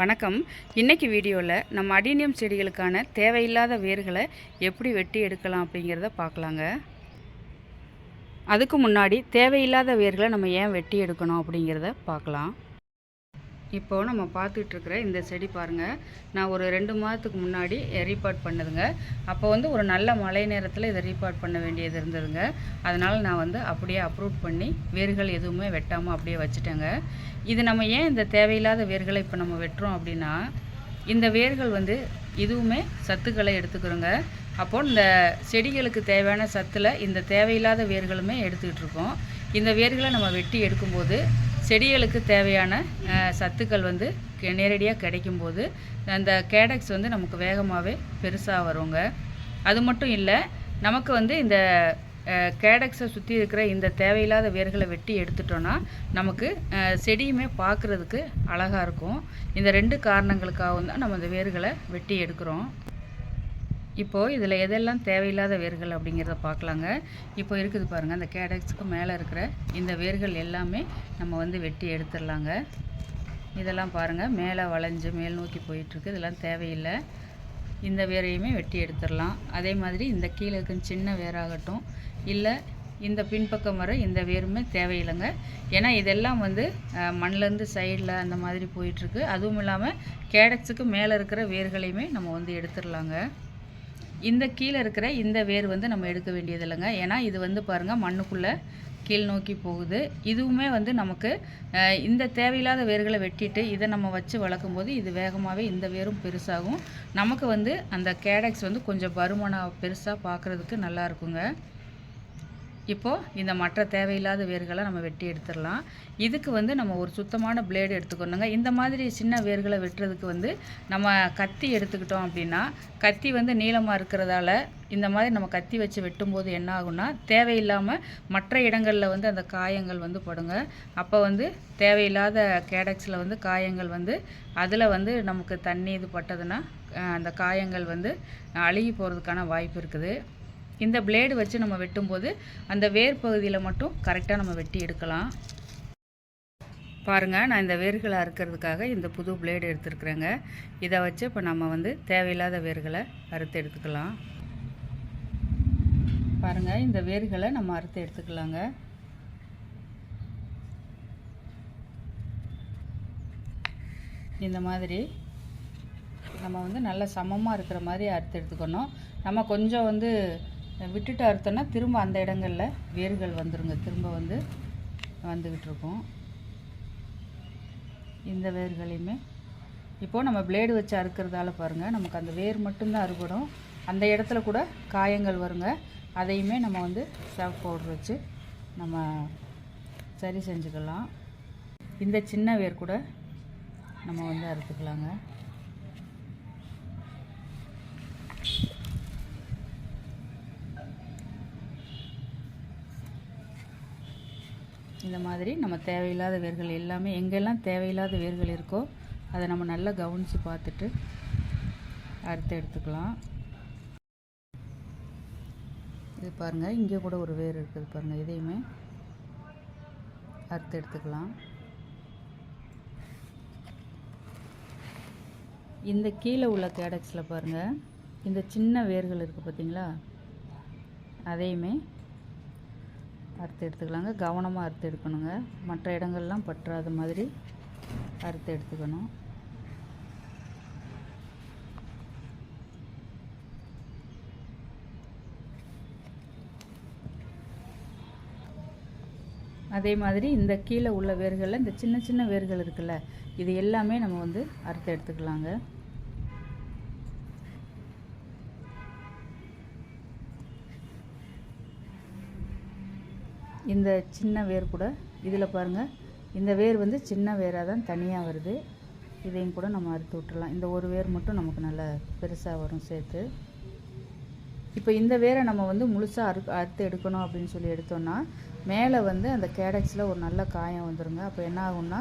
வணக்கம். இன்றைக்கி வீடியோவில் நம்ம அடினியம் செடிகளுக்கான தேவையில்லாத வேர்களை எப்படி வெட்டி எடுக்கலாம் அப்படிங்கிறத பார்க்கலாங்க. அதுக்கு முன்னாடி தேவையில்லாத வேர்களை நம்ம ஏன் வெட்டி எடுக்கணும் அப்படிங்கிறத பார்க்கலாம். இப்போது நம்ம பார்த்துட்ருக்கிற இந்த செடி பாருங்கள் நான் ஒரு ரெண்டு மாதத்துக்கு முன்னாடி ரீபார்ட் பண்ணதுங்க. அப்போ வந்து ஒரு நல்ல மழை நேரத்தில் இதை ரீபார்ட் பண்ண வேண்டியது இருந்ததுங்க. அதனால் நான் வந்து அப்படியே அப்ரூவ் பண்ணி வேர்கள் எதுவுமே வெட்டாமல் அப்படியே வச்சுட்டேங்க. இது நம்ம ஏன் இந்த தேவையில்லாத வேர்களை இப்போ நம்ம வெட்டுறோம் அப்படின்னா இந்த வேர்கள் வந்து இதுவுமே சத்துக்களை எடுத்துக்கிறோங்க. அப்போ இந்த செடிகளுக்கு தேவையான சத்தில் இந்த தேவையில்லாத வேர்களுமே எடுத்துக்கிட்டு இருக்கோம் இந்த வேர்களை நம்ம வெட்டி எடுக்கும்போது செடிகளுக்கு தேவையான சத்துக்கள் வந்து கெ- நேரடியாக கிடைக்கும்போது அந்த கேடக்ஸ் வந்து நமக்கு வேகமாகவே பெருசாக வருங்க. அது மட்டும் இல்லை நமக்கு வந்து இந்த கேடக்ஸை சுற்றி இருக்கிற இந்த தேவையில்லாத வேர்களை வெட்டி எடுத்துட்டோன்னா நமக்கு செடியுமே பார்க்குறதுக்கு அழகாக இருக்கும். இந்த ரெண்டு காரணங்களுக்காகவும் தான் நம்ம இந்த வேர்களை வெட்டி எடுக்கிறோம். இப்போது இதில் எதெல்லாம் தேவையில்லாத வேர்கள் அப்படிங்கிறத பார்க்கலாங்க. இப்போ இருக்குது பாருங்கள் அந்த கேடக்ஸுக்கு மேலே இருக்கிற இந்த வேர்கள் எல்லாமே நம்ம வந்து வெட்டி எடுத்துடலாங்க. இதெல்லாம் பாருங்கள் மேலே வளைஞ்சு மேல் நோக்கி போயிட்டுருக்கு இதெல்லாம் தேவையில்லை. இந்த வேரையுமே வெட்டி எடுத்துடலாம். அதே மாதிரி இந்த கீழே இருக்கும் சின்ன வேராகட்டும் இல்லை இந்த பின்பக்கம் வர இந்த வேருமே தேவையில்லைங்க. ஏன்னா இதெல்லாம் வந்து மண்ணிலேருந்து சைடில் அந்த மாதிரி போயிட்டுருக்கு. அதுவும் இல்லாமல் கேடக்ஸுக்கு மேலே இருக்கிற வேர்களையுமே நம்ம வந்து எடுத்துடலாங்க. இந்த கீழே இருக்கிற இந்த வேர் வந்து நம்ம எடுக்க வேண்டியது இல்லைங்க. ஏன்னா இது வந்து பாருங்கள் மண்ணுக்குள்ளே கீழ் நோக்கி போகுது. இதுவுமே வந்து நமக்கு இந்த தேவையில்லாத வேர்களை வெட்டிட்டு இதை நம்ம வச்சு வளர்க்கும் போது இது வேகமாகவே இந்த வேரும் பெருசாகும். நமக்கு வந்து அந்த கேடக்ஸ் வந்து கொஞ்சம் பருமனாக பெருசாக பார்க்குறதுக்கு நல்லா இருக்குங்க. இப்போது இந்த மற்ற தேவையில்லாத வேர்களை நம்ம வெட்டி எடுத்துடலாம். இதுக்கு வந்து நம்ம ஒரு சுத்தமான பிளேடு எடுத்துக்கணுங்க. இந்த மாதிரி சின்ன வேர்களை வெட்டுறதுக்கு வந்து நம்ம கத்தி எடுத்துக்கிட்டோம் அப்படின்னா கத்தி வந்து நீளமாக இருக்கிறதால இந்த மாதிரி நம்ம கத்தி வச்சு வெட்டும்போது என்ன ஆகும்னா தேவையில்லாமல் மற்ற இடங்களில் வந்து அந்த காயங்கள் வந்து படுங்க. அப்போ வந்து தேவையில்லாத கேடக்ஸில் வந்து காயங்கள் வந்து அதில் வந்து நமக்கு தண்ணி இது பட்டதுன்னா அந்த காயங்கள் வந்து அழுகி போகிறதுக்கான வாய்ப்பு இருக்குது. இந்த பிளேடு வச்சு நம்ம வெட்டும்போது அந்த வேர் பகுதியில் மட்டும் கரெக்டாக நம்ம வெட்டி எடுக்கலாம். பாருங்கள் நான் இந்த வேர்களை அறுக்கிறதுக்காக இந்த புது பிளேடு எடுத்துருக்குறேங்க. இதை வச்சு இப்போ நம்ம வந்து தேவையில்லாத வேர்களை அறுத்து எடுத்துக்கலாம். பாருங்கள் இந்த வேர்களை நம்ம அறுத்து எடுத்துக்கலாங்க. இந்த மாதிரி நம்ம வந்து நல்ல சமமாக இருக்கிற மாதிரி அறுத்து எடுத்துக்கணும். நம்ம கொஞ்சம் வந்து விட்டுட்டு அறுத்தோன்னா திரும்ப அந்த இடங்களில் வேர்கள் வந்துருங்க. திரும்ப வந்து வந்துக்கிட்டு இருக்கும் இந்த வேர்களையுமே. இப்போது நம்ம பிளேடு வச்சு அறுக்கிறதால பாருங்கள் நமக்கு அந்த வேர் மட்டும்தான் அறுபடும். அந்த இடத்துல கூட காயங்கள் வருங்க. அதையுமே நம்ம வந்து சாஃப்ட் பவுடர் வச்சு நம்ம சரி செஞ்சுக்கலாம். இந்த சின்ன வேர் கூட நம்ம வந்து அறுத்துக்கலாங்க. இந்த மாதிரி நம்ம தேவையில்லாத வேர்கள் எல்லாமே எங்கெல்லாம் தேவையில்லாத வேர்கள் இருக்கோ அதை நம்ம நல்லா கவனித்து பார்த்துட்டு அறுத்து எடுத்துக்கலாம். இது பாருங்கள் இங்கே கூட ஒரு வேர் இருக்குது பாருங்கள் இதையுமே அறுத்து எடுத்துக்கலாம். இந்த கீழே உள்ள கேடக்ஸில் பாருங்கள் இந்த சின்ன வேர்கள் இருக்குது பார்த்தீங்களா அதையுமே அறுத்து எடுத்துக்கலாங்க. கவனமாக அறுத்து எடுக்கணுங்க. மற்ற இடங்கள்லாம் பற்றாத மாதிரி அறுத்து எடுத்துக்கணும். அதே மாதிரி இந்த கீழே உள்ள வேர்களில் இந்த சின்ன சின்ன வேர்கள் இருக்குல்ல இது எல்லாமே நம்ம வந்து அறுத்து எடுத்துக்கலாங்க. இந்த சின்ன வேர் கூட இதில் பாருங்கள் இந்த வேர் வந்து சின்ன வேராக தான் தனியாக வருது. இதையும் கூட நம்ம அறுத்து விட்டுறலாம். இந்த ஒரு வேர் மட்டும் நமக்கு நல்லா பெருசாக வரும் சேர்த்து. இப்போ இந்த வேரை நம்ம வந்து முழுசாக அறு அறுத்து எடுக்கணும் அப்படின்னு சொல்லி எடுத்தோம்னா மேலே வந்து அந்த கேடக்ஸில் ஒரு நல்ல காயம் வந்துருங்க. அப்போ என்ன ஆகும்னா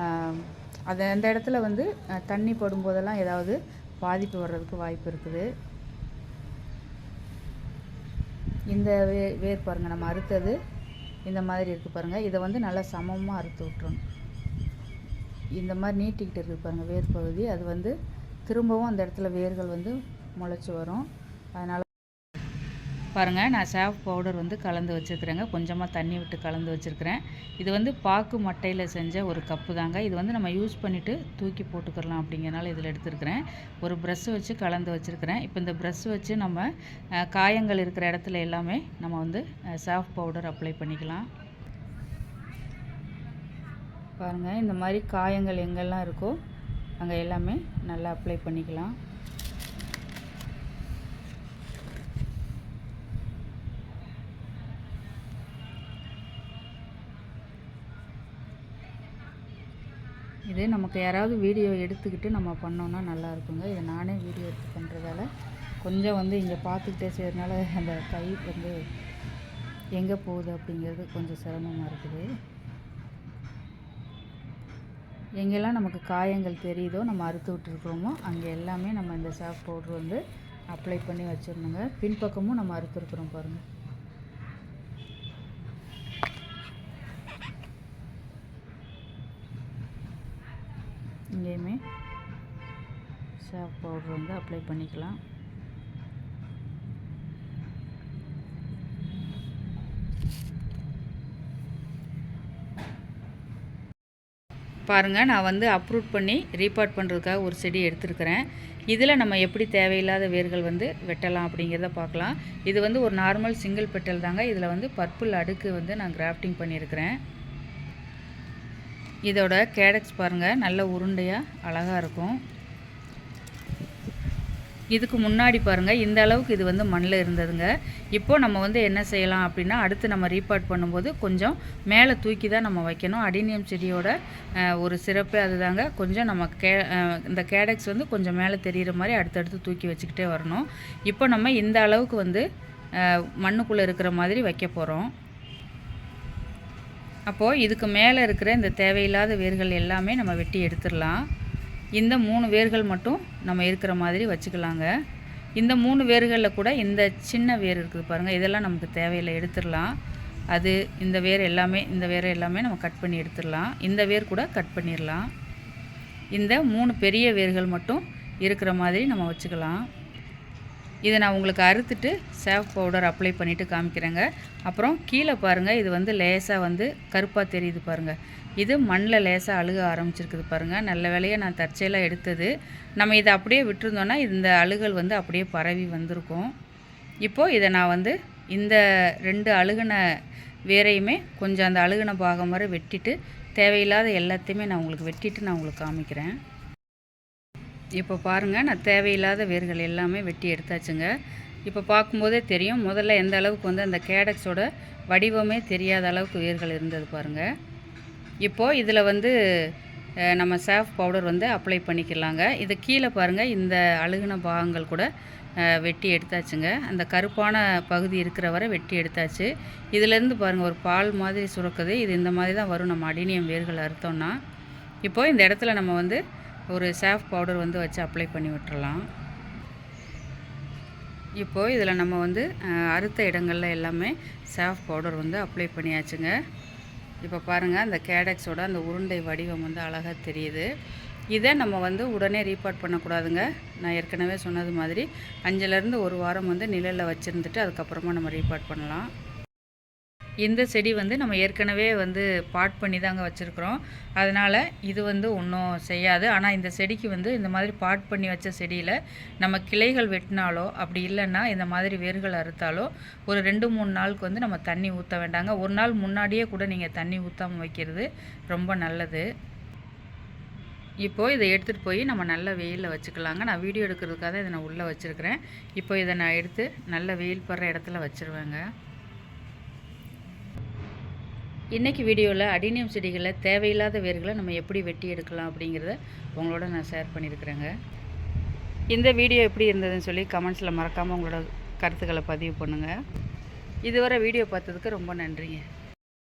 ஆஹ், அது அந்த இடத்துல வந்து தண்ணி படும்போதெல்லாம் ஏதாவது பாதிப்பு வர்றதுக்கு வாய்ப்பு இருக்குது. இந்த வே வேர் பாருங்கள் நம்ம அறுத்தது இந்த மாதிரி இருக்குது பாருங்கள் இதை வந்து நல்லா சமமாக அறுத்து விட்டுறணும். இந்த மாதிரி நீட்டிக்கிட்டு இருக்குது பாருங்கள் வேர் பகுதி அது வந்து திரும்பவும் அந்த இடத்துல வேர்கள் வந்து முளைச்சி வரும். அதனால் பாருங்கள் நான் சேவ் பவுடர் வந்து கலந்து வச்சுருக்கிறேங்க. கொஞ்சமாக தண்ணி விட்டு கலந்து வச்சுருக்கிறேன். இது வந்து பாக்கு மட்டையில் செஞ்ச ஒரு கப்பு தாங்க. இது வந்து நம்ம யூஸ் பண்ணிவிட்டு தூக்கி போட்டுக்கலாம் அப்படிங்கிறனால இதில் எடுத்துருக்கிறேன். ஒரு ப்ரெஷ் வச்சு கலந்து வச்சுருக்கிறேன். இப்போ இந்த ப்ரெஷ் வச்சு நம்ம காயங்கள் இருக்கிற இடத்துல எல்லாமே நம்ம வந்து சேவ் பவுடர் அப்ளை பண்ணிக்கலாம். பாருங்கள் இந்த மாதிரி காயங்கள் எங்கெல்லாம் இருக்கோ அங்கே எல்லாமே நல்லா அப்ளை பண்ணிக்கலாம். இது நமக்கு யாராவது வீடியோ எடுத்துக்கிட்டு நம்ம பண்ணோன்னா நல்லா இருக்குங்க. இதை நானே வீடியோ எடுத்து பண்ணுறதால கொஞ்சம் வந்து இங்கே பார்த்துக்கிட்டே செய்கிறதுனால அந்த கை வந்து எங்கே போகுது அப்படிங்கிறது கொஞ்சம் சிரமமாக இருக்குது. எங்கெல்லாம் நமக்கு காயங்கள் தெரியுதோ நம்ம அறுத்து விட்டுருக்குறோமோ அங்கே எல்லாமே நம்ம இந்த சாஃப்ட் பவுட்ரு வந்து அப்ளை பண்ணி வச்சிடணுங்க. பின்பக்கமும் நம்ம அறுத்துருக்குறோம் பாருங்கள் எங்கேயுமே சாஃப்ட் பவுடர் வந்து அப்ளை பண்ணிக்கலாம். பாருங்கள் நான் வந்து அப்ரூட் பண்ணி ரீபார்ட் பண்ணுறதுக்காக ஒரு செடி எடுத்துருக்கிறேன். இதில் நம்ம எப்படி தேவையில்லாத வேர்கள் வந்து வெட்டலாம் அப்படிங்கிறத பார்க்கலாம். இது வந்து ஒரு நார்மல் சிங்கிள் பெட்டல் தாங்க. இதில் வந்து பர்பிள் அடுக்கு வந்து நான் கிராஃப்டிங் பண்ணியிருக்கிறேன். இதோட கேடக்ஸ் பாருங்கள் நல்ல உருண்டையாக அழகாக இருக்கும். இதுக்கு முன்னாடி பாருங்கள் இந்த அளவுக்கு இது வந்து மண்ணில் இருந்ததுங்க. இப்போ நம்ம வந்து என்ன செய்யலாம் அப்படின்னா அடுத்து நம்ம ரீபார்ட் பண்ணும்போது கொஞ்சம் மேலே தூக்கி தான் நம்ம வைக்கணும். அடினியம் செடியோட ஒரு சிறப்பு அதுதாங்க. கொஞ்சம் நம்ம கே இந்த கேடக்ஸ் வந்து கொஞ்சம் மேலே தெரிகிற மாதிரி அடுத்தடுத்து தூக்கி வச்சுக்கிட்டே வரணும். இப்போ நம்ம இந்த அளவுக்கு வந்து மண்ணுக்குள்ளே இருக்கிற மாதிரி வைக்க போகிறோம் அப்போது இதுக்கு மேலே இருக்கிற இந்த தேவையில்லாத வேர்கள் எல்லாமே நம்ம வெட்டி எடுத்துடலாம். இந்த மூணு வேர்கள் மட்டும் நம்ம இருக்கிற மாதிரி வச்சுக்கலாங்க. இந்த மூணு வேர்களில் கூட இந்த சின்ன வேர் இருக்குது பாருங்கள் இதெல்லாம் நமக்கு தேவையில்லை எடுத்துடலாம். அது இந்த வேர் எல்லாமே இந்த வேர் எல்லாமே நம்ம கட் பண்ணி எடுத்துடலாம். இந்த வேர் கூட கட் பண்ணிடலாம். இந்த மூணு பெரிய வேர்கள் மட்டும் இருக்கிற மாதிரி நம்ம வச்சுக்கலாம். இதை நான் உங்களுக்கு அறுத்துட்டு சேவ் பவுடர் அப்ளை பண்ணிவிட்டு காமிக்கிறேங்க. அப்புறம் கீழே பாருங்கள் இது வந்து லேசாக வந்து கருப்பாக தெரியுது பாருங்கள் இது மண்ணில் லேசாக அழுக ஆரம்பிச்சிருக்குது பாருங்கள் நல்ல வேலையை நான் தற்செயலாக எடுத்தது. நம்ம இதை அப்படியே விட்டுருந்தோன்னா இந்த அழுகல் வந்து அப்படியே பரவி வந்திருக்கும். இப்போது இதை நான் வந்து இந்த ரெண்டு அழுகுன வேரையுமே கொஞ்சம் அந்த அழுகுன பாகம் வரை வெட்டிட்டு தேவையில்லாத எல்லாத்தையுமே நான் உங்களுக்கு வெட்டிட்டு நான் உங்களுக்கு காமிக்கிறேன். இப்போ பாருங்கள் நான் தேவையில்லாத வேர்கள் எல்லாமே வெட்டி எடுத்தாச்சுங்க. இப்போ பார்க்கும்போதே தெரியும் முதல்ல எந்த அளவுக்கு வந்து அந்த கேடக்ஸோட வடிவமே தெரியாத அளவுக்கு வேர்கள் இருந்தது பாருங்கள் இப்போது இதில் வந்து நம்ம சேஃப் பவுடர் வந்து அப்ளை பண்ணிக்கலாங்க. இது கீழே பாருங்கள் இந்த அழுகுன பாகங்கள் கூட வெட்டி எடுத்தாச்சுங்க. அந்த கருப்பான பகுதி இருக்கிற வரை வெட்டி எடுத்தாச்சு. இதிலேருந்து பாருங்கள் ஒரு பால் மாதிரி சுரக்குது. இது இந்த மாதிரி தான் வரும். நம்ம அடினியம் வேர்கள் அறுத்தோம்னா. இப்போது இந்த இடத்துல நம்ம வந்து ஒரு சேஃப் பவுடர் வந்து வச்சு அப்ளை பண்ணி விட்டுறலாம். இப்போது இதில் நம்ம வந்து அறுத்த இடங்களில் எல்லாமே சேஃப் பவுடர் வந்து அப்ளை பண்ணியாச்சுங்க. இப்போ பாருங்கள் அந்த கேடக்ஸோட அந்த உருண்டை வடிவம் வந்து அழகாக தெரியுது. இதை நம்ம வந்து உடனே ரீபார்ட் பண்ணக்கூடாதுங்க. நான் ஏற்கனவே சொன்னது மாதிரி அஞ்சுலேருந்து ஒரு வாரம் வந்து நிழலில் வச்சுருந்துட்டு அதுக்கப்புறமா நம்ம ரீபார்ட் பண்ணலாம். இந்த செடி வந்து நம்ம ஏற்கனவே வந்து பாட் பண்ணி தாங்க வச்சுருக்குறோம். அதனால் இது வந்து ஒன்றும் செய்யாது. ஆனால் இந்த செடிக்கு வந்து இந்த மாதிரி பாட் பண்ணி வச்ச செடியில் நம்ம கிளைகள் வெட்டினாலோ அப்படி இல்லைன்னா இந்த மாதிரி வேர்கள் அறுத்தாலோ ஒரு ரெண்டு மூணு நாளுக்கு வந்து நம்ம தண்ணி ஊற்ற வேண்டாங்க. ஒரு நாள் முன்னாடியே கூட நீங்கள் தண்ணி ஊற்றாமல் வைக்கிறது ரொம்ப நல்லது. இப்போது இதை எடுத்துகிட்டு போய் நம்ம நல்ல வெயிலில் வச்சுக்கலாங்க. நான் வீடியோ எடுக்கிறதுக்காக இதை நான் உள்ளே வச்சுருக்கிறேன். இப்போ இதை நான் எடுத்து நல்ல வெயில் படுற இடத்துல வச்சுருவேங்க. இன்றைக்கி வீடியோவில் அடினியம் செடிகளில் தேவையில்லாத வேர்களை நம்ம எப்படி வெட்டி எடுக்கலாம் அப்படிங்கிறத உங்களோட நான் ஷேர் பண்ணியிருக்கிறேங்க. இந்த வீடியோ எப்படி இருந்ததுன்னு சொல்லி கமெண்ட்ஸில் மறக்காமல் உங்களோட கருத்துக்களை பதிவு பண்ணுங்கள் இதுவரை வீடியோ பார்த்ததுக்கு ரொம்ப நன்றிங்க.